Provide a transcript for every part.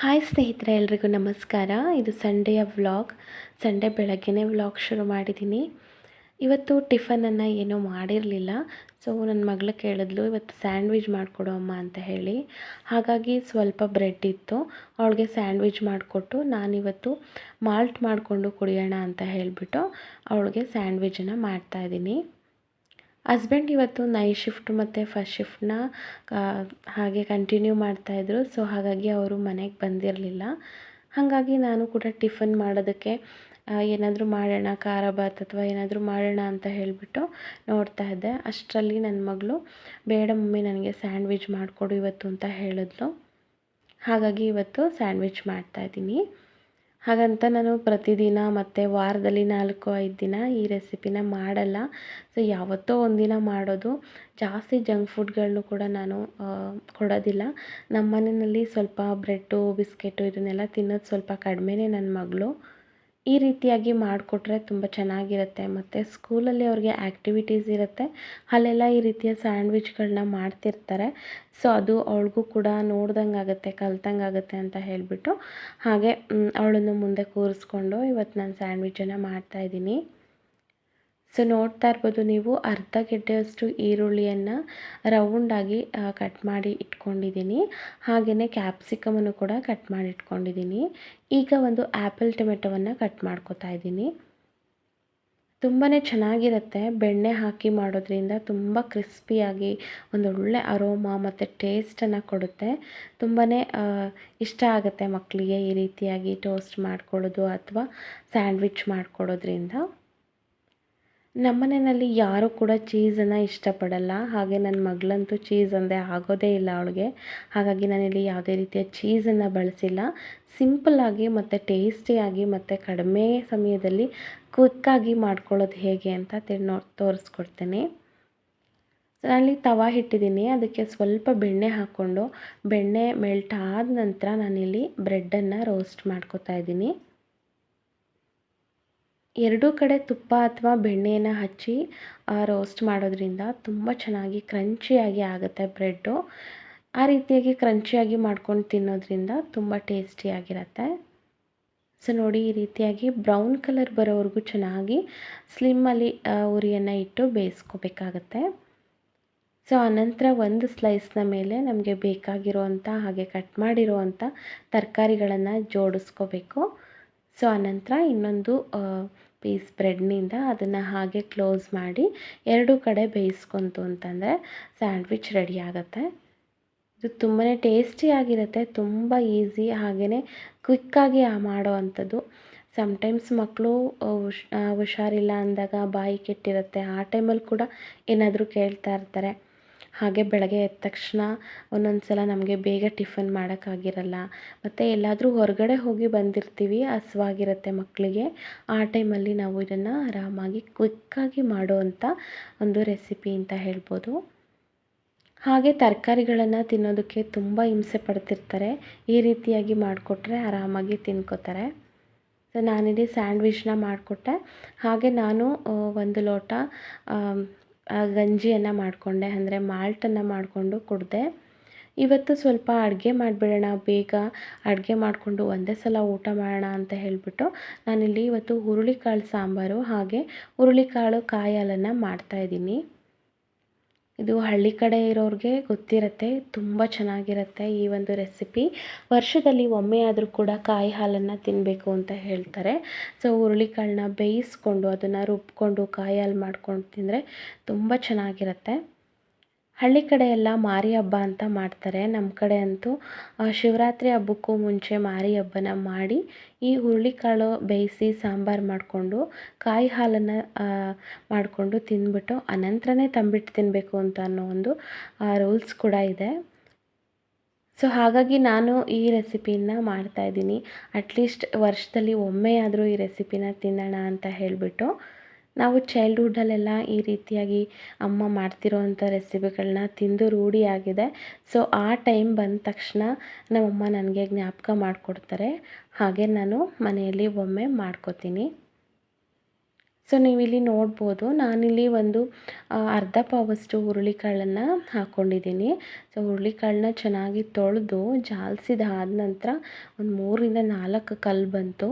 Hi ಸ್ನೇಹಿತರೆ, ಎಲ್ರಿಗೂ ನಮಸ್ಕಾರ. ಇದು ಸಂಡೆಯ ವ್ಲಾಗ್. ಸಂಡೇ ಬೆಳಗ್ಗೆನೇ ವ್ಲಾಗ್ ಶುರು ಮಾಡಿದ್ದೀನಿ. ಇವತ್ತು ಟಿಫನನ್ನು ಏನೂ ಮಾಡಿರಲಿಲ್ಲ. ಸೊ ನನ್ನ ಮಗಳು ಕೇಳಿದ್ಲು, ಇವತ್ತು ಸ್ಯಾಂಡ್ವಿಚ್ ಮಾಡಿಕೊಡು ಅಮ್ಮ ಅಂತ ಹೇಳಿ. ಹಾಗಾಗಿ ಸ್ವಲ್ಪ ಬ್ರೆಡ್ ಇತ್ತು. ಅವಳಿಗೆ ಸ್ಯಾಂಡ್ವಿಚ್ ಮಾಡಿಕೊಟ್ಟು ನಾನಿವತ್ತು ಮಾಲ್ಟ್ ಮಾಡಿಕೊಂಡು ಕುಡಿಯೋಣ ಅಂತ ಹೇಳಿಬಿಟ್ಟು ಅವಳಿಗೆ ಸ್ಯಾಂಡ್ವಿಚನ್ನು ಮಾಡ್ತಾಯಿದ್ದೀನಿ ಹಸ್ಬೆಂಡ್ ಇವತ್ತು ನೈಟ್ ಶಿಫ್ಟ್ ಮತ್ತು ಫಸ್ಟ್ ಶಿಫ್ಟ್ನ ಹಾಗೆ ಕಂಟಿನ್ಯೂ ಮಾಡ್ತಾಯಿದ್ರು ಸೊ ಹಾಗಾಗಿ ಅವರು ಮನೆಗೆ ಬಂದಿರಲಿಲ್ಲ. ಹಾಗಾಗಿ ನಾನು ಕೂಡ ಟಿಫನ್ ಮಾಡೋದಕ್ಕೆ ಏನಾದರೂ ಮಾಡೋಣ, ಖಾರ ಬಾತ್ ಅಥವಾ ಏನಾದರೂ ಮಾಡೋಣ ಅಂತ ಹೇಳಿಬಿಟ್ಟು ನೋಡ್ತಾ ಇದ್ದೆ. ಅಷ್ಟರಲ್ಲಿ ನನ್ನ ಮಗಳು, ಬೇಡ ಮಮ್ಮಿ ನನಗೆ ಸ್ಯಾಂಡ್ವಿಚ್ ಮಾಡಿಕೊಡು ಇವತ್ತು ಅಂತ ಹೇಳಿದ್ಲು. ಹಾಗಾಗಿ ಇವತ್ತು ಸ್ಯಾಂಡ್ವಿಚ್ ಮಾಡ್ತಾಯಿದ್ದೀನಿ ಹಾಗಂತ ನಾನು ಪ್ರತಿದಿನ ಮತ್ತು ವಾರದಲ್ಲಿ ನಾಲ್ಕು, ಐದು ದಿನ ಈ ರೆಸಿಪಿನ ಮಾಡಲ್ಲ. ಸೊ, ಯಾವತ್ತೋ ಒಂದಿನ ಮಾಡೋದು. ಜಾಸ್ತಿ ಜಂಕ್ ಫುಡ್ಗಳನ್ನು ಕೂಡ ನಾನು ಕೊಡೋದಿಲ್ಲ. ನಮ್ಮ ಮನೆಯಲ್ಲಿ ಸ್ವಲ್ಪ ಬ್ರೆಡ್ಡು, ಬಿಸ್ಕೆಟು ಇದನ್ನೆಲ್ಲ ತಿನ್ನೋದು ಸ್ವಲ್ಪ ಕಡಿಮೆನೇ ನನ್ನ ಮಗಳು. ಈ ರೀತಿಯಾಗಿ ಮಾಡಿಕೊಟ್ರೆ ತುಂಬ ಚೆನ್ನಾಗಿರುತ್ತೆ. ಮತ್ತು ಸ್ಕೂಲಲ್ಲಿ ಅವ್ರಿಗೆ ಆ್ಯಕ್ಟಿವಿಟೀಸ್ ಇರುತ್ತೆ. ಅಲ್ಲೆಲ್ಲ ಈ ರೀತಿಯ ಸ್ಯಾಂಡ್ವಿಚ್ಗಳನ್ನ ಮಾಡ್ತಿರ್ತಾರೆ. ಸೊ, ಅದು ಅವಳಿಗೂ ಕೂಡ ನೋಡ್ದಂಗೆ ಆಗುತ್ತೆ ಕಲ್ತಂಗೆ ಆಗುತ್ತೆ ಅಂತ ಹೇಳಿಬಿಟ್ಟು. ಹಾಗೆ ಅವಳನ್ನು ಮುಂದೆ ಕೂರಿಸ್ಕೊಂಡು ಇವತ್ತು ನಾನು ಸ್ಯಾಂಡ್ವಿಚನ್ನು ಮಾಡ್ತಾಯಿದ್ದೀನಿ ಸೊ ನೋಡ್ತಾ ಇರ್ಬೋದು ನೀವು ಅರ್ಧ ಗೆಡ್ಡೆಯಷ್ಟು ಈರುಳ್ಳಿಯನ್ನು ರೌಂಡಾಗಿ ಕಟ್ ಮಾಡಿ ಇಟ್ಕೊಂಡಿದ್ದೀನಿ. ಹಾಗೆಯೇ ಕ್ಯಾಪ್ಸಿಕಮನ್ನು ಕೂಡ ಕಟ್ ಮಾಡಿ ಇಟ್ಕೊಂಡಿದ್ದೀನಿ. ಈಗ ಒಂದು ಆ್ಯಪಲ್ ಟೊಮೆಟೊವನ್ನು ಕಟ್ ಮಾಡ್ಕೊತಾ ಇದ್ದೀನಿ. ತುಂಬಾ ಚೆನ್ನಾಗಿರುತ್ತೆ. ಬೆಣ್ಣೆ ಹಾಕಿ ಮಾಡೋದ್ರಿಂದ ತುಂಬ ಕ್ರಿಸ್ಪಿಯಾಗಿ ಒಳ್ಳೆ ಅರೋಮಾ ಮತ್ತು ಟೇಸ್ಟನ್ನು ಕೊಡುತ್ತೆ. ತುಂಬಾ ಇಷ್ಟ ಆಗುತ್ತೆ ಮಕ್ಕಳಿಗೆ ಈ ರೀತಿಯಾಗಿ ಟೋಸ್ಟ್ ಮಾಡ್ಕೊಳ್ಳೋದು ಅಥವಾ ಸ್ಯಾಂಡ್ವಿಚ್ ಮಾಡ್ಕೊಡೋದ್ರಿಂದ ನಮ್ಮನೆಯಲ್ಲಿ ಯಾರೂ ಕೂಡ ಚೀಸನ್ನು ಇಷ್ಟಪಡಲ್ಲ. ಹಾಗೆ ನನ್ನ ಮಗಳಂತೂ ಚೀಸ್ ಅಂದರೆ ಆಗೋದೇ ಇಲ್ಲ ಅವಳಿಗೆ. ಹಾಗಾಗಿ ನಾನಿಲ್ಲಿ ಯಾವುದೇ ರೀತಿಯ ಚೀಸನ್ನು ಬಳಸಿಲ್ಲ. ಸಿಂಪಲ್ಲಾಗಿ ಮತ್ತು ಟೇಸ್ಟಿಯಾಗಿ ಮತ್ತು ಕಡಿಮೆ ಸಮಯದಲ್ಲಿ ಕ್ವಿಕ್ಕಾಗಿ ಮಾಡ್ಕೊಳ್ಳೋದು ಹೇಗೆ ಅಂತ ತೋರಿಸ್ಕೊಡ್ತೀನಿ. ತೋರಿಸ್ಕೊಡ್ತೇನೆ ನಾನಲ್ಲಿ ತವಾ ಇಟ್ಟಿದ್ದೀನಿ ಅದಕ್ಕೆ ಸ್ವಲ್ಪ ಬೆಣ್ಣೆ ಹಾಕ್ಕೊಂಡು ಬೆಣ್ಣೆ ಮೆಲ್ಟ್ ಆದ ನಂತರ ನಾನಿಲ್ಲಿ ಬ್ರೆಡ್ಡನ್ನು ರೋಸ್ಟ್ ಮಾಡ್ಕೋತಾ ಇದ್ದೀನಿ. ಎರಡೂ ಕಡೆ ತುಪ್ಪ ಅಥವಾ ಬೆಣ್ಣೆಯನ್ನು ಹಚ್ಚಿ ರೋಸ್ಟ್ ಮಾಡೋದ್ರಿಂದ ತುಂಬ ಚೆನ್ನಾಗಿ ಕ್ರಂಚಿಯಾಗಿ ಆಗುತ್ತೆ ಬ್ರೆಡ್ಡು ಆ ರೀತಿಯಾಗಿ ಕ್ರಂಚಿಯಾಗಿ ಮಾಡ್ಕೊಂಡು ತಿನ್ನೋದ್ರಿಂದ ತುಂಬ ಟೇಸ್ಟಿಯಾಗಿರುತ್ತೆ ಸೊ ನೋಡಿ ಈ ರೀತಿಯಾಗಿ ಬ್ರೌನ್ ಕಲರ್ ಬರೋವರೆಗೂ ಚೆನ್ನಾಗಿ ಸ್ಲಿಮ್ಮಲ್ಲಿ ಉರಿಯನ್ನು ಇಟ್ಟು ಬೇಯಿಸ್ಕೋಬೇಕಾಗತ್ತೆ. ಸೊ ಆನಂತರ ಒಂದು ಸ್ಲೈಸ್ನ ಮೇಲೆ ನಮಗೆ ಬೇಕಾಗಿರುವಂಥ ಹಾಗೆ ಕಟ್ ಮಾಡಿರುವಂಥ ತರಕಾರಿಗಳನ್ನು ಜೋಡಿಸ್ಕೋಬೇಕು. ಸೊ ಆನಂತರ ಇನ್ನೊಂದು ಪೀಸ್ ಬ್ರೆಡ್ನಿಂದ ಅದನ್ನು ಹಾಗೆ ಕ್ಲೋಸ್ ಮಾಡಿ ಎರಡು ಕಡೆ ಬೇಯಿಸ್ಕೊಂತು ಅಂತಂದರೆ ಸ್ಯಾಂಡ್ವಿಚ್ ರೆಡಿ ಆಗುತ್ತೆ. ಇದು ತುಂಬಾ ಟೇಸ್ಟಿಯಾಗಿರುತ್ತೆ ತುಂಬ ಈಸಿ ಹಾಗೆಯೇ ಕ್ವಿಕ್ಕಾಗಿ ಮಾಡೋ ಅಂಥದ್ದು. ಸಮ್ಟೈಮ್ಸ್ ಮಕ್ಕಳು ಹುಷ್ ಹುಷಾರಿಲ್ಲ ಅಂದಾಗ ಬಾಯಿ ಕೆಟ್ಟಿರುತ್ತೆ, ಆ ಟೈಮಲ್ಲಿ ಕೂಡ ಏನಾದರೂ ಕೇಳ್ತಾ ಇರ್ತಾರೆ. ಹಾಗೆ ಬೆಳಗ್ಗೆ ಎದ್ದ ತಕ್ಷಣ ಒಂದೊಂದು ಸಲ ನಮಗೆ ಬೇಗ ಟಿಫನ್ ಮಾಡೋಕ್ಕಾಗಿರಲ್ಲ. ಮತ್ತು ಎಲ್ಲಾದರೂ ಹೊರಗಡೆ ಹೋಗಿ ಬಂದಿರ್ತೀವಿ, ಹಸ್ವಾಗಿರುತ್ತೆ ಮಕ್ಕಳಿಗೆ ಆ ಟೈಮಲ್ಲಿ ನಾವು ಇದನ್ನು ಆರಾಮಾಗಿ ಕ್ವಿಕ್ಕಾಗಿ ಮಾಡುವಂಥ ಒಂದು ರೆಸಿಪಿ ಅಂತ ಹೇಳ್ಬೋದು. ಹಾಗೆ ತರಕಾರಿಗಳನ್ನು ತಿನ್ನೋದಕ್ಕೆ ತುಂಬ ಹಿಂಸೆ ಪಡ್ತಿರ್ತಾರೆ. ಈ ರೀತಿಯಾಗಿ ಮಾಡಿಕೊಟ್ರೆ ಆರಾಮಾಗಿ ತಿನ್ಕೋತಾರೆ. ಸೊ ನಾನಿಲ್ಲಿ ಸ್ಯಾಂಡ್ವಿಚ್ನ ಮಾಡಿಕೊಟ್ಟೆ. ಹಾಗೆ ನಾನು ಒಂದು ಲೋಟ ಗಂಜಿಯನ್ನು ಮಾಡಿಕೊಂಡೆ. ಅಂದರೆ ಮಾಲ್ಟನ್ನು ಮಾಡಿಕೊಂಡು ಕುಡಿದೆ. ಇವತ್ತು ಸ್ವಲ್ಪ ಅಡುಗೆ ಮಾಡಿಬಿಡೋಣ. ಬೇಗ ಅಡುಗೆ ಮಾಡಿಕೊಂಡು ಒಂದೇ ಸಲ ಊಟ ಮಾಡೋಣ ಅಂತ ಹೇಳಿಬಿಟ್ಟು ನಾನಿಲ್ಲಿ ಇವತ್ತು ಹುರುಳಿಕಾಳು ಸಾಂಬಾರು ಹಾಗೆ ಹುರುಳಿಕಾಳು ಕಾಯಿ ಹಾಲನ್ನು ಮಾಡ್ತಾಯಿದ್ದೀನಿ ಇದು ಹಳ್ಳಿ ಕಡೆ ಇರೋರಿಗೆ ಗೊತ್ತಿರುತ್ತೆ, ತುಂಬ ಚೆನ್ನಾಗಿರುತ್ತೆ ಈ ಒಂದು ರೆಸಿಪಿ ವರ್ಷದಲ್ಲಿ ಒಮ್ಮೆ ಆದರೂ ಕೂಡ ಕಾಯಿ ಹಾಲನ್ನು ತಿನ್ನಬೇಕು ಅಂತ ಹೇಳ್ತಾರೆ. ಸೊ ಹುರುಳಿಕಾಳನ್ನ ಬೇಯಿಸ್ಕೊಂಡು ಅದನ್ನು ರುಬ್ಕೊಂಡು ಕಾಯಿ ಹಾಲು ಮಾಡ್ಕೊಂಡು ತಿಂದರೆ ತುಂಬ ಚೆನ್ನಾಗಿರುತ್ತೆ. ಹಳ್ಳಿ ಕಡೆ ಎಲ್ಲ ಮಾರಿ ಹಬ್ಬ ಅಂತ ಮಾಡ್ತಾರೆ. ನಮ್ಮ ಕಡೆ ಅಂತೂ ಶಿವರಾತ್ರಿ ಹಬ್ಬಕ್ಕೂ ಮುಂಚೆ ಮಾರಿ ಹಬ್ಬನ ಮಾಡಿ, ಈ ಹುರುಳಿಕಾಳು ಬೇಯಿಸಿ ಸಾಂಬಾರು ಮಾಡಿಕೊಂಡು, ಕಾಯಿ ಹಾಲನ್ನು ಮಾಡಿಕೊಂಡು ತಿಂದ್ಬಿಟ್ಟು, ಅನಂತರನೇ ತಂಬಿಟ್ಟು ತಿನ್ನಬೇಕು ಅಂತ ಅನ್ನೋ ಒಂದು ರೂಲ್ಸ್ ಕೂಡ ಇದೆ. ಸೊ ಹಾಗಾಗಿ ನಾನು ಈ ರೆಸಿಪಿನ ಮಾಡ್ತಾಯಿದ್ದೀನಿ ಅಟ್ಲೀಸ್ಟ್ ವರ್ಷದಲ್ಲಿ ಒಮ್ಮೆಯಾದರೂ ಈ ರೆಸಿಪಿನ ತಿನ್ನೋಣ ಅಂತ ಹೇಳಿಬಿಟ್ಟು. ನಾವು ಚೈಲ್ಡ್ಹುಡ್ಡಲ್ಲೆಲ್ಲ ಈ ರೀತಿಯಾಗಿ ಅಮ್ಮ ಮಾಡ್ತಿರೋವಂಥ ರೆಸಿಪಿಗಳನ್ನ ತಿಂದು ರೂಢಿಯಾಗಿದೆ ಸೊ ಆ ಟೈಮ್ ಬಂದ ತಕ್ಷಣ ನಮ್ಮಮ್ಮ ನನಗೆ ಜ್ಞಾಪಕ ಮಾಡಿಕೊಡ್ತಾರೆ. ಹಾಗೆ ನಾನು ಮನೆಯಲ್ಲಿ ಒಮ್ಮೆ ಮಾಡ್ಕೋತೀನಿ. ಸೊ ನೀವಿಲ್ಲಿ ನೋಡ್ಬೋದು, ನಾನಿಲ್ಲಿ ಒಂದು ಅರ್ಧ ಪಾವಷ್ಟು ಹುರುಳಿಕಾಳನ್ನು ಹಾಕ್ಕೊಂಡಿದ್ದೀನಿ ಸೊ ಹುರುಳಿಕಾಳನ್ನ ಚೆನ್ನಾಗಿ ತೊಳೆದು ಜಾಲಿಸಿದಾದ ನಂತರ ಒಂದು ಮೂರರಿಂದ ನಾಲ್ಕು ಕಲ್ಲು ಬಂತು.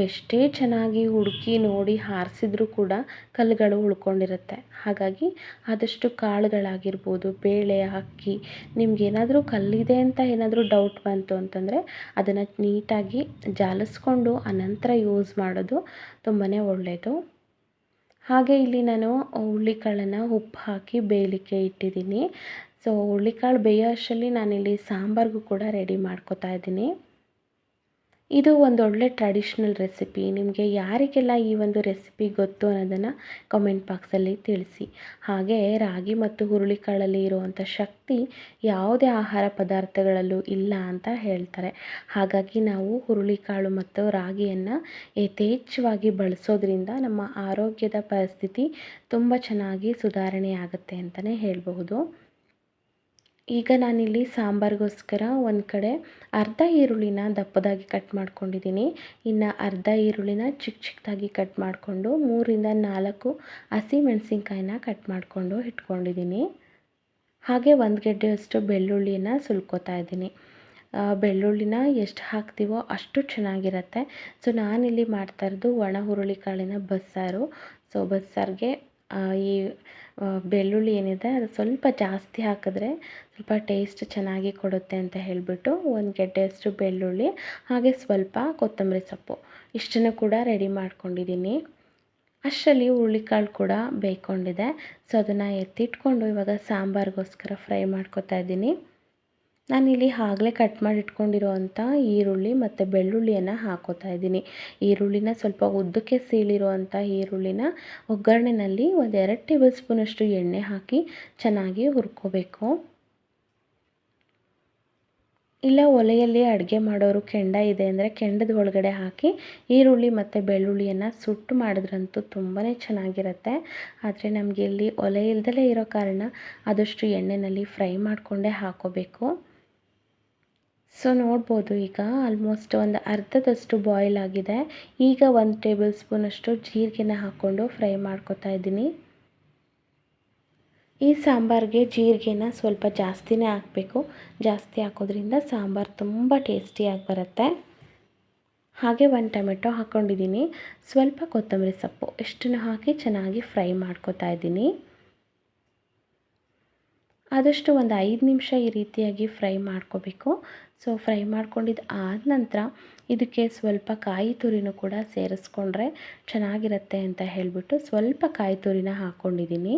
ಎಷ್ಟೇ ಚೆನ್ನಾಗಿ ಹುಡುಕಿ ನೋಡಿ ಹಾರಿಸಿದ್ರೂ ಕೂಡ ಕಲ್ಲುಗಳು ಉಳ್ಕೊಂಡಿರುತ್ತೆ. ಹಾಗಾಗಿ ಆದಷ್ಟು ಕಾಳುಗಳಾಗಿರ್ಬೋದು, ಬೇಳೆ ಅಕ್ಕಿ ನಿಮ್ಗೇನಾದರೂ ಕಲ್ಲಿದೆ ಅಂತ ಏನಾದರೂ ಡೌಟ್ ಬಂತು ಅಂತಂದರೆ ಅದನ್ನು ನೀಟಾಗಿ ಜಾಲಿಸ್ಕೊಂಡು ಅನಂತರ ಯೂಸ್ ಮಾಡೋದು ತುಂಬಾ ಒಳ್ಳೆಯದು ಹಾಗೆ ಇಲ್ಲಿ ನಾನು ಹುರುಳಿಕಾಳನ್ನು ಉಪ್ಪು ಹಾಕಿ ಬೇಯಲಿಕ್ಕೆ ಇಟ್ಟಿದ್ದೀನಿ. ಸೊ ಹುರುಳಿಕಾಳು ಬೇಯೋ ಅಷ್ಟರಲ್ಲಿ ನಾನಿಲ್ಲಿ ಸಾಂಬಾರಿಗೂ ಕೂಡ ರೆಡಿ ಮಾಡ್ಕೋತಾ ಇದ್ದೀನಿ. ಇದು ಒಂದು ಒಳ್ಳೆ ಟ್ರೆಡಿಷ್ನಲ್ ರೆಸಿಪಿ ನಿಮಗೆ ಯಾರಿಗೆಲ್ಲ ಈ ಒಂದು ರೆಸಿಪಿ ಗೊತ್ತು ಅನ್ನೋದನ್ನು ಕಮೆಂಟ್ ಬಾಕ್ಸಲ್ಲಿ ತಿಳಿಸಿ. ಹಾಗೆ ರಾಗಿ ಮತ್ತು ಹುರುಳಿಕಾಳಲ್ಲಿ ಇರುವಂಥ ಶಕ್ತಿ ಯಾವುದೇ ಆಹಾರ ಪದಾರ್ಥಗಳಲ್ಲೂ ಇಲ್ಲ ಅಂತ ಹೇಳ್ತಾರೆ. ಹಾಗಾಗಿ ನಾವು ಹುರುಳಿಕಾಳು ಮತ್ತು ರಾಗಿಯನ್ನು ಯಥೇಚ್ಛವಾಗಿ ಬಳಸೋದ್ರಿಂದ ನಮ್ಮ ಆರೋಗ್ಯದ ಪರಿಸ್ಥಿತಿ ತುಂಬ ಚೆನ್ನಾಗಿ ಸುಧಾರಣೆ ಆಗುತ್ತೆ ಅಂತಲೇ ಹೇಳಬಹುದು. ಈಗ ನಾನಿಲ್ಲಿ ಸಾಂಬಾರಿಗೋಸ್ಕರ ಒಂದು ಕಡೆ ಅರ್ಧ ಈರುಳ್ಳಿನ ದಪ್ಪದಾಗಿ ಕಟ್ ಮಾಡ್ಕೊಂಡಿದ್ದೀನಿ. ಇನ್ನು ಅರ್ಧ ಈರುಳ್ಳಿನ ಚಿಕ್ಕ ಚಿಕ್ಕದಾಗಿ ಕಟ್ ಮಾಡಿಕೊಂಡು ಮೂರಿಂದ ನಾಲ್ಕು ಹಸಿಮೆಣಸಿನ್ಕಾಯಿನ ಕಟ್ ಮಾಡಿಕೊಂಡು ಇಟ್ಕೊಂಡಿದ್ದೀನಿ. ಹಾಗೆ ಒಂದು ಗೆಡ್ಡೆಯಷ್ಟು ಬೆಳ್ಳುಳ್ಳಿನ ಸುಲ್ಕೋತಾ ಇದ್ದೀನಿ. ಬೆಳ್ಳುಳ್ಳಿನ ಎಷ್ಟು ಹಾಕ್ತೀವೋ ಅಷ್ಟು ಚೆನ್ನಾಗಿರುತ್ತೆ. ಸೊ ನಾನಿಲ್ಲಿ ಮಾಡ್ತಾ ಇರೋದು ಒಣ ಹುರುಳಿಕಾಳಿನ ಬಸ್ಸಾರು. ಸೊ ಬಸ್ಸಾರಿಗೆ ಈ ಬೆಳ್ಳುಳ್ಳಿ ಏನಿದೆ, ಅದು ಸ್ವಲ್ಪ ಜಾಸ್ತಿ ಹಾಕಿದ್ರೆ ಸ್ವಲ್ಪ ಟೇಸ್ಟ್ ಚೆನ್ನಾಗಿ ಕೊಡುತ್ತೆ ಅಂತ ಹೇಳಿಬಿಟ್ಟು ಒಂದು ಗೆಡ್ಡೆಯಷ್ಟು ಬೆಳ್ಳುಳ್ಳಿ, ಹಾಗೆ ಸ್ವಲ್ಪ ಕೊತ್ತಂಬರಿ ಸೊಪ್ಪು, ಇಷ್ಟನ್ನು ಕೂಡ ರೆಡಿ ಮಾಡ್ಕೊಂಡಿದ್ದೀನಿ. ಅಷ್ಟರಲ್ಲಿ ಹುರುಳಿಕಾಳು ಕೂಡ ಬೇಯ್ಕೊಂಡಿದೆ. ಸೊ ಅದನ್ನು ಎತ್ತಿಟ್ಕೊಂಡು ಇವಾಗ ಸಾಂಬಾರಿಗೋಸ್ಕರ ಫ್ರೈ ಮಾಡ್ಕೊತಾ ಇದ್ದೀನಿ. ನಾನಿಲ್ಲಿ ಆಗಲೇ ಕಟ್ ಮಾಡಿ ಇಟ್ಕೊಂಡಿರೋವಂಥ ಈರುಳ್ಳಿ ಮತ್ತು ಬೆಳ್ಳುಳ್ಳಿಯನ್ನು ಹಾಕೋತಾ ಇದ್ದೀನಿ. ಈರುಳ್ಳಿನ ಸ್ವಲ್ಪ ಉದ್ದಕ್ಕೆ ಸೀಳಿರುವಂಥ ಈರುಳ್ಳಿನ ಒಗ್ಗರಣೆನಲ್ಲಿ ಒಂದು ಎರಡು ಟೇಬಲ್ ಸ್ಪೂನಷ್ಟು ಎಣ್ಣೆ ಹಾಕಿ ಚೆನ್ನಾಗಿ ಹುರ್ಕೋಬೇಕು. ಇಲ್ಲ ಒಲೆಯಲ್ಲಿ ಅಡುಗೆ ಮಾಡೋರು ಕೆಂಡ ಇದೆ ಅಂದರೆ ಕೆಂಡದ ಒಳಗಡೆ ಹಾಕಿ ಈರುಳ್ಳಿ ಮತ್ತು ಬೆಳ್ಳುಳ್ಳಿಯನ್ನು ಸುಟ್ಟು ಮಾಡಿದ್ರಂತೂ ತುಂಬಾ ಚೆನ್ನಾಗಿರುತ್ತೆ. ಆದರೆ ನಮಗೆ ಇಲ್ಲಿ ಒಲೆ ಇಲ್ದಲೇ ಇರೋ ಕಾರಣ ಆದಷ್ಟು ಎಣ್ಣೆಯಲ್ಲಿ ಫ್ರೈ ಮಾಡಿಕೊಂಡೇ ಹಾಕೋಬೇಕು. ಸೊ ನೋಡ್ಬೋದು ಈಗ ಆಲ್ಮೋಸ್ಟ್ ಒಂದು ಅರ್ಧದಷ್ಟು ಬಾಯ್ಲ್ ಆಗಿದೆ. ಈಗ ಒಂದು ಟೇಬಲ್ ಸ್ಪೂನಷ್ಟು ಜೀರಿಗೆನ ಹಾಕ್ಕೊಂಡು ಫ್ರೈ ಮಾಡ್ಕೊತಾ ಇದ್ದೀನಿ. ಈ ಸಾಂಬಾರಿಗೆ ಜೀರಿಗೆನ ಸ್ವಲ್ಪ ಜಾಸ್ತಿನೇ ಹಾಕಬೇಕು. ಜಾಸ್ತಿ ಹಾಕೋದ್ರಿಂದ ಸಾಂಬಾರು ತುಂಬ ಟೇಸ್ಟಿಯಾಗಿ ಬರುತ್ತೆ. ಹಾಗೆ ಒಂದು ಟೊಮೆಟೊ ಹಾಕ್ಕೊಂಡಿದ್ದೀನಿ. ಸ್ವಲ್ಪ ಕೊತ್ತಂಬರಿ ಸೊಪ್ಪು ಇಷ್ಟನ್ನು ಹಾಕಿ ಚೆನ್ನಾಗಿ ಫ್ರೈ ಮಾಡ್ಕೊತಾ ಇದ್ದೀನಿ. ಆದಷ್ಟು ಒಂದು ಐದು ನಿಮಿಷ ಈ ರೀತಿಯಾಗಿ ಫ್ರೈ ಮಾಡ್ಕೋಬೇಕು. ಸೊ, ಫ್ರೈ ಮಾಡ್ಕೊಂಡಿದ್ದು ಆದ ನಂತರ ಇದಕ್ಕೆ ಸ್ವಲ್ಪ ಕಾಯಿ ತುರಿನೂ ಕೂಡ ಸೇರಿಸ್ಕೊಂಡ್ರೆ ಚೆನ್ನಾಗಿರುತ್ತೆ ಅಂತ ಹೇಳಿಬಿಟ್ಟು ಸ್ವಲ್ಪ ಕಾಯಿ ತುರಿನ ಹಾಕ್ಕೊಂಡಿದ್ದೀನಿ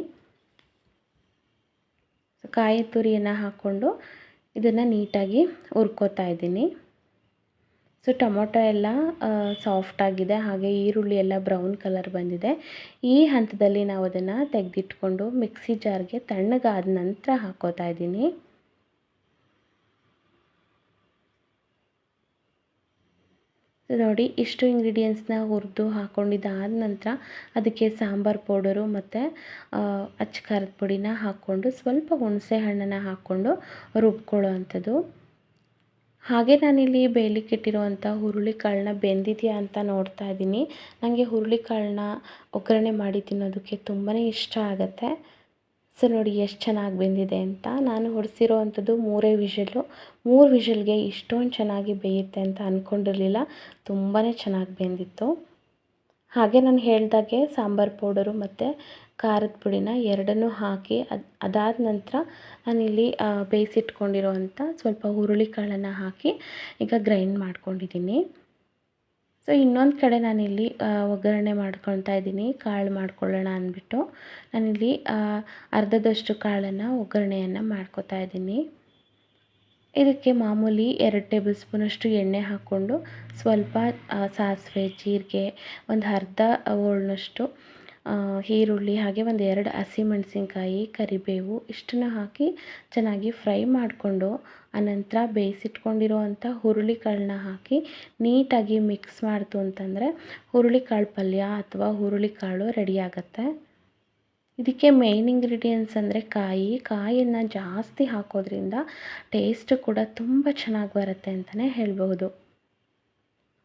ಕಾಯಿ ತುರಿಯನ್ನು ಹಾಕ್ಕೊಂಡು ಇದನ್ನು ನೀಟಾಗಿ ಹುರ್ಕೋತಾ ಇದ್ದೀನಿ. ಸೊ ಟೊಮೊಟೊ ಎಲ್ಲ ಸಾಫ್ಟಾಗಿದೆ ಹಾಗೆ ಈರುಳ್ಳಿ ಎಲ್ಲ ಬ್ರೌನ್ ಕಲರ್ ಬಂದಿದೆ. ಈ ಹಂತದಲ್ಲಿ ನಾವು ಅದನ್ನು ತೆಗೆದಿಟ್ಕೊಂಡು ಮಿಕ್ಸಿ ಜಾರ್ಗೆ ತಣ್ಣಗಾದ ನಂತರ ಹಾಕೋತಾ ಇದ್ದೀನಿ. ನೋಡಿ, ಇಷ್ಟು ಇಂಗ್ರೀಡಿಯೆಂಟ್ಸ್ನ ಹುರಿದು ಹಾಕ್ಕೊಂಡಿದ್ದಾದ ನಂತರ ಅದಕ್ಕೆ ಸಾಂಬಾರು ಪೌಡರು ಮತ್ತು ಅಚ್ಚ ಖಾರದ ಪುಡಿನ ಹಾಕ್ಕೊಂಡು ಸ್ವಲ್ಪ ಹುಣಸೆ ಹಣ್ಣನ್ನು ಹಾಕ್ಕೊಂಡು ರುಬ್ಕೊಳ್ಳೋ ಅಂಥದ್ದು ಹಾಗೆ ನಾನಿಲ್ಲಿ ಬೇಯಲಿಕ್ಕೆ ಇಟ್ಟಿರುವಂಥ ಹುರುಳಿಕಾಳನ್ನ ಬೆಂದಿದೆಯಾ ಅಂತ ನೋಡ್ತಾ ಇದ್ದೀನಿ. ನನಗೆ ಹುರುಳಿಕಾಳನ್ನ ಒಗ್ಗರಣೆ ಮಾಡಿ ತಿನ್ನೋದಕ್ಕೆ ತುಂಬಾ ಇಷ್ಟ ಆಗುತ್ತೆ. ಸೊ ನೋಡಿ ಎಷ್ಟು ಚೆನ್ನಾಗಿ ಬೆಂದಿದೆ ಅಂತ. ನಾನು ಹೊಡೆಸಿರೋ ಅಂಥದ್ದು ಮೂರೇ ವಿಷಲು ಮೂರು ವಿಷಲ್ಗೆ ಇಷ್ಟೊಂದು ಚೆನ್ನಾಗಿ ಬೇಯುತ್ತೆ ಅಂತ ಅಂದ್ಕೊಂಡಿರಲಿಲ್ಲ ತುಂಬಾ ಚೆನ್ನಾಗಿ ಬೆಂದಿತ್ತು. ಹಾಗೆ ನಾನು ಹೇಳಿದಾಗೆ ಸಾಂಬಾರು ಪೌಡರು ಮತ್ತು ಖಾರದ ಪುಡಿನ ಎರಡನ್ನೂ ಹಾಕಿ ಅದು ಅದಾದ ನಂತರ ನಾನಿಲ್ಲಿ ಬೇಯಿಸಿಟ್ಕೊಂಡಿರೋವಂಥ ಸ್ವಲ್ಪ ಹುರುಳಿಕಾಳನ್ನು ಹಾಕಿ ಈಗ ಗ್ರೈಂಡ್ ಮಾಡ್ಕೊಂಡಿದ್ದೀನಿ. ಸೊ, ಇನ್ನೊಂದು ಕಡೆ ನಾನಿಲ್ಲಿ ಒಗ್ಗರಣೆ ಮಾಡ್ಕೊಳ್ತಾ ಇದ್ದೀನಿ, ಕಾಳು ಮಾಡ್ಕೊಳ್ಳೋಣ ಅಂದ್ಬಿಟ್ಟು. ನಾನಿಲ್ಲಿ ಅರ್ಧದಷ್ಟು ಕಾಳನ್ನು ಒಗ್ಗರಣೆಯನ್ನು ಮಾಡ್ಕೊತಾ ಇದ್ದೀನಿ. ಇದಕ್ಕೆ ಮಾಮೂಲಿ ಎರಡು ಟೇಬಲ್ ಸ್ಪೂನಷ್ಟು ಎಣ್ಣೆ ಹಾಕ್ಕೊಂಡು ಸ್ವಲ್ಪ ಸಾಸಿವೆ, ಜೀರಿಗೆ, ಒಂದು ಅರ್ಧ ಹೋಳ್ನಷ್ಟು ಈರುಳ್ಳಿ ಹಾಗೆ ಒಂದು ಎರಡು ಹಸಿಮೆಣಸಿನ್ಕಾಯಿ ಕರಿಬೇವು ಇಷ್ಟನ್ನು ಹಾಕಿ ಚೆನ್ನಾಗಿ ಫ್ರೈ ಮಾಡಿಕೊಂಡು ಆನಂತರ ಬೇಯಿಸಿಟ್ಕೊಂಡಿರುವಂಥ ಹುರುಳಿಕಾಳನ್ನ ಹಾಕಿ ನೀಟಾಗಿ ಮಿಕ್ಸ್ ಮಾಡ್ತು ಅಂತಂದರೆ ಹುರುಳಿಕಾಳು ಪಲ್ಯ ಅಥವಾ ಹುರುಳಿಕಾಳು ರೆಡಿ ಆಗುತ್ತೆ. ಇದಕ್ಕೆ ಮೇಯ್ನ್ ಇಂಗ್ರೀಡಿಯೆಂಟ್ಸ್ ಅಂದರೆ ಕಾಯಿ. ಕಾಯಿಯನ್ನು ಜಾಸ್ತಿ ಹಾಕೋದ್ರಿಂದ ಟೇಸ್ಟ್ ಕೂಡ ತುಂಬ ಚೆನ್ನಾಗಿ ಬರುತ್ತೆ ಅಂತಲೇ ಹೇಳ್ಬಹುದು.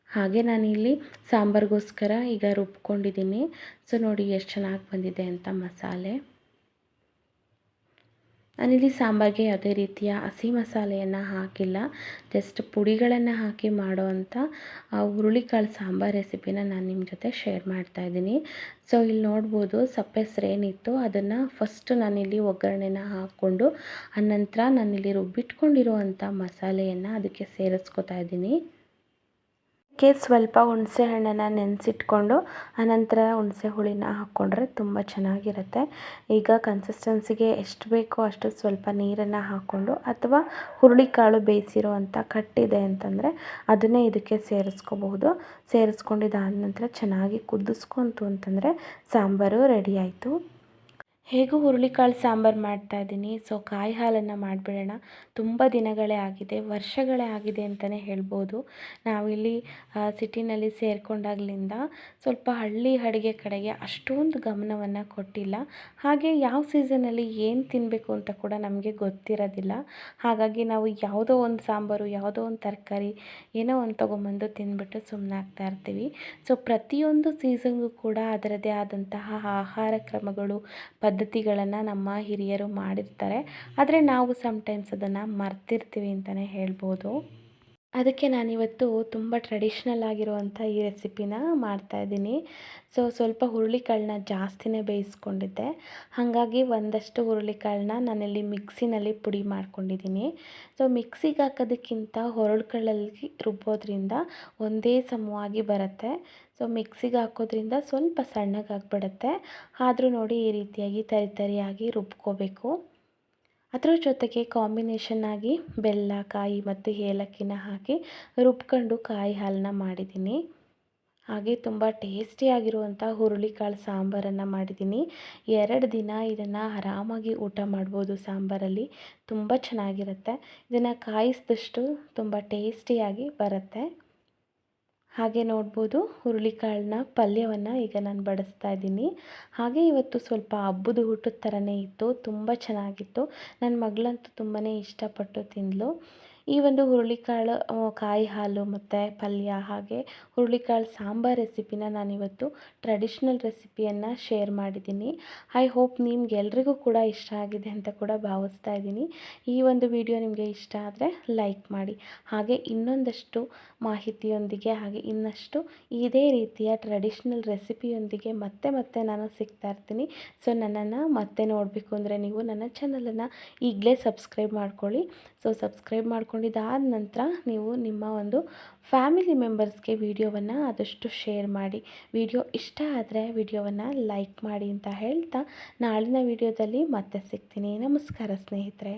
ಹಾಗೆ ನಾನಿಲ್ಲಿ ಸಾಂಬಾರಿಗೋಸ್ಕರ ಈಗ ರುಬ್ಕೊಂಡಿದ್ದೀನಿ. ಸೊ ನೋಡಿ ಎಷ್ಟು ಚೆನ್ನಾಗಿ ಬಂದಿದೆ ಅಂತ ಮಸಾಲೆ. ನಾನಿಲ್ಲಿ ಸಾಂಬಾರಿಗೆ ಯಾವುದೇ ರೀತಿಯ ಹಸಿ ಮಸಾಲೆಯನ್ನು ಹಾಕಿಲ್ಲ. ಜಸ್ಟ್ ಪುಡಿಗಳನ್ನು ಹಾಕಿ ಮಾಡೋವಂಥ ಹುರುಳಿಕಾಳು ಸಾಂಬಾರು ರೆಸಿಪಿನ ನಾನು ನಿಮ್ಮ ಜೊತೆ ಶೇರ್ ಮಾಡ್ತಾ ಇದ್ದೀನಿ. ಸೊ ಇಲ್ಲಿ ನೋಡ್ಬೋದು ಸಪ್ಪೆ ಏನಿತ್ತು ಅದನ್ನು ಫಸ್ಟ್ ನಾನಿಲ್ಲಿ ಒಗ್ಗರಣೆನ ಹಾಕ್ಕೊಂಡು ಆನಂತರ ನಾನಿಲ್ಲಿ ರುಬ್ಬಿಟ್ಕೊಂಡಿರುವಂಥ ಮಸಾಲೆಯನ್ನು ಅದಕ್ಕೆ ಸೇರಿಸ್ಕೊತಾ ಇದ್ದೀನಿ. ಅದಕ್ಕೆ ಸ್ವಲ್ಪ ಹುಣಸೆ ಹಣ್ಣನ್ನು ನೆನೆಸಿಟ್ಕೊಂಡು, ಆನಂತರ ಹುಣಸೆ ಹುಳಿನ ಹಾಕ್ಕೊಂಡ್ರೆ ತುಂಬ ಚೆನ್ನಾಗಿರುತ್ತೆ. ಈಗ ಕನ್ಸಿಸ್ಟೆನ್ಸಿಗೆ ಎಷ್ಟು ಬೇಕೋ ಅಷ್ಟು ಸ್ವಲ್ಪ ನೀರನ್ನು ಹಾಕ್ಕೊಂಡು ಅಥವಾ ಹುರುಳಿಕಾಳು ಬೇಯಿಸಿರುವಂಥ ಕಟ್ಟಿದೆ ಅಂತಂದರೆ ಅದನ್ನೇ ಇದಕ್ಕೆ ಸೇರಿಸ್ಕೋಬಹುದು. ಸೇರಿಸ್ಕೊಂಡಿದ್ದಾದ ನಂತರ ಚೆನ್ನಾಗಿ ಕುದಿಸ್ಕೊಂತು ಅಂತಂದರೆ ಸಾಂಬಾರು ರೆಡಿ ಆಯಿತು. ಹೇಗೂ ಹುರುಳಿಕಾಳು ಸಾಂಬಾರು ಮಾಡ್ತಾಯಿದ್ದೀನಿ ಸೊ ಕಾಯಿ ಹಾಲನ್ನು ಮಾಡಿಬಿಡೋಣ. ತುಂಬ ದಿನಗಳೇ ಆಗಿದೆ, ವರ್ಷಗಳೇ ಆಗಿದೆ ಅಂತಲೇ ಹೇಳ್ಬೋದು. ನಾವಿಲ್ಲಿ ಸಿಟಿನಲ್ಲಿ ಸೇರಿಕೊಂಡಾಗ್ಲಿಂದ ಸ್ವಲ್ಪ ಹಳ್ಳಿ ಅಡುಗೆ ಕಡೆಗೆ ಅಷ್ಟೊಂದು ಗಮನವನ್ನು ಕೊಟ್ಟಿಲ್ಲ. ಹಾಗೆ ಯಾವ ಸೀಸನಲ್ಲಿ ಏನು ತಿನ್ನಬೇಕು ಅಂತ ಕೂಡ ನಮಗೆ ಗೊತ್ತಿರೋದಿಲ್ಲ. ಹಾಗಾಗಿ ನಾವು ಯಾವುದೋ ಒಂದು ಸಾಂಬಾರು, ಯಾವುದೋ ಒಂದು ತರಕಾರಿ, ಏನೋ ಒಂದು ತೊಗೊಂಬಂದು ತಿಂದ್ಬಿಟ್ಟು ಸುಮ್ಮನೆ ಆಗ್ತಾ ಇರ್ತೀವಿ. ಸೊ ಪ್ರತಿಯೊಂದು ಸೀಸನ್ಗೂ ಕೂಡ ಅದರದೇ ಆದಂತಹ ಆಹಾರ ಕ್ರಮಗಳು ಪದ್ಧ ಪದ್ಧತಿಗಳನ್ನು ನಮ್ಮ ಹಿರಿಯರು ಮಾಡಿರ್ತಾರೆ. ಆದರೆ ನಾವು ಸಮ್ಟೈಮ್ಸ್ ಅದನ್ನು ಮರ್ತಿರ್ತೀವಿ ಅಂತಲೇ ಹೇಳ್ಬೋದು. ಅದಕ್ಕೆ ನಾನಿವತ್ತು ತುಂಬ ಟ್ರೆಡಿಷ್ನಲ್ ಆಗಿರುವಂಥ ಈ ರೆಸಿಪಿನ ಮಾಡ್ತಾಯಿದ್ದೀನಿ ಸೊ ಸ್ವಲ್ಪ ಹುರುಳಿಕಾಳನ್ನ ಜಾಸ್ತಿನೇ ಬೇಯಿಸ್ಕೊಂಡಿದ್ದೆ. ಹಾಗಾಗಿ ಒಂದಷ್ಟು ಹುರುಳಿಕಾಳನ್ನ ನಾನಿಲ್ಲಿ ಮಿಕ್ಸಿನಲ್ಲಿ ಪುಡಿ ಮಾಡ್ಕೊಂಡಿದ್ದೀನಿ. ಸೊ ಮಿಕ್ಸಿಗೆ ಹಾಕೋದಕ್ಕಿಂತ ಹೊರಳ್ಕಳಲ್ಲಿ ರುಬ್ಬೋದ್ರಿಂದ ಒಂದೇ ಸಮವಾಗಿ ಬರುತ್ತೆ. ಸೊ ಮಿಕ್ಸಿಗೆ ಹಾಕೋದ್ರಿಂದ ಸ್ವಲ್ಪ ಸಣ್ಣಗಾಗ್ಬಿಡುತ್ತೆ ಆದರೂ ನೋಡಿ ಈ ರೀತಿಯಾಗಿ ತರಿ ತರಿಯಾಗಿ ರುಬ್ಕೋಬೇಕು. ಅದರ ಜೊತೆಗೆ ಕಾಂಬಿನೇಷನ್ ಆಗಿ ಬೆಲ್ಲ, ಕಾಯಿ ಮತ್ತು ಏಲಕ್ಕಿನ ಹಾಕಿ ರುಬ್ಕೊಂಡು ಕಾಯಿ ಹಾಲನ್ನ ಮಾಡಿದ್ದೀನಿ. ಹಾಗೆ ತುಂಬ ಟೇಸ್ಟಿಯಾಗಿರುವಂಥ ಹುರುಳಿಕಾಳು ಸಾಂಬಾರನ್ನು ಮಾಡಿದ್ದೀನಿ. ಎರಡು ದಿನ ಇದನ್ನು ಆರಾಮಾಗಿ ಊಟ ಮಾಡ್ಬೋದು ಸಾಂಬಾರಲ್ಲಿ. ತುಂಬ ಚೆನ್ನಾಗಿರುತ್ತೆ. ಇದನ್ನು ಕಾಯಿಸಿದಷ್ಟು ತುಂಬ ಟೇಸ್ಟಿಯಾಗಿ ಬರುತ್ತೆ. ಹಾಗೆ ನೋಡ್ಬೋದು ಹುರುಳಿಕಾಳನ್ನ ಪಲ್ಯವನ್ನು ಈಗ ನಾನು ಬಡಿಸ್ತಾ ಇದ್ದೀನಿ. ಹಾಗೆ ಇವತ್ತು ಸ್ವಲ್ಪ ಹಬ್ಬದ ಊಟದ ಥರನೇ ಇತ್ತು, ತುಂಬ ಚೆನ್ನಾಗಿತ್ತು. ನನ್ನ ಮಗಳಂತೂ ತುಂಬಾ ಇಷ್ಟಪಟ್ಟು ತಿಂದಳು ಈ ಒಂದು ಹುರುಳಿಕಾಳು ಕಾಯಿ ಹಾಲು ಮತ್ತು ಪಲ್ಯ ಹಾಗೆ ಹುರುಳಿಕಾಳು ಸಾಂಬಾರು ರೆಸಿಪಿನ ನಾನಿವತ್ತು ಟ್ರೆಡಿಷ್ನಲ್ ರೆಸಿಪಿಯನ್ನು ಶೇರ್ ಮಾಡಿದ್ದೀನಿ. ಐ ಹೋಪ್ ನಿಮ್ಗೆ ಎಲ್ರಿಗೂ ಕೂಡ ಇಷ್ಟ ಆಗಿದೆ ಅಂತ ಕೂಡ ಭಾವಿಸ್ತಾ ಇದ್ದೀನಿ. ಈ ಒಂದು ವಿಡಿಯೋ ನಿಮಗೆ ಇಷ್ಟ ಆದರೆ ಲೈಕ್ ಮಾಡಿ. ಹಾಗೆ ಇನ್ನೊಂದಷ್ಟು ಮಾಹಿತಿಯೊಂದಿಗೆ ಹಾಗೆ ಇನ್ನಷ್ಟು ಇದೇ ರೀತಿಯ ಟ್ರೆಡಿಷ್ನಲ್ ರೆಸಿಪಿಯೊಂದಿಗೆ ಮತ್ತೆ ಮತ್ತೆ ನಾನು ಸಿಗ್ತಾ ಇರ್ತೀನಿ. ಸೊ ನನ್ನನ್ನು ಮತ್ತೆ ನೋಡಬೇಕು ಅಂದರೆ ನೀವು ನನ್ನ ಚಾನಲನ್ನು ಈಗಲೇ ಸಬ್ಸ್ಕ್ರೈಬ್ ಮಾಡ್ಕೊಳ್ಳಿ. ಸೊ ಸಬ್ಸ್ಕ್ರೈಬ್ ಮಾಡ್ಕೊಂಡಿದ್ದಾದ ನಂತರ ನೀವು ನಿಮ್ಮ ಒಂದು ಫ್ಯಾಮಿಲಿ ಮೆಂಬರ್ಸ್ಗೆ ವಿಡಿಯೋವನ್ನು ಆದಷ್ಟು ಶೇರ್ ಮಾಡಿ. ವಿಡಿಯೋ ಇಷ್ಟ ಆದರೆ ವಿಡಿಯೋವನ್ನು ಲೈಕ್ ಮಾಡಿ ಅಂತ ಹೇಳ್ತಾ ನಾಳಿನ ವಿಡಿಯೋದಲ್ಲಿ ಮತ್ತೆ ಸಿಗ್ತೀನಿ. ನಮಸ್ಕಾರ ಸ್ನೇಹಿತರೆ.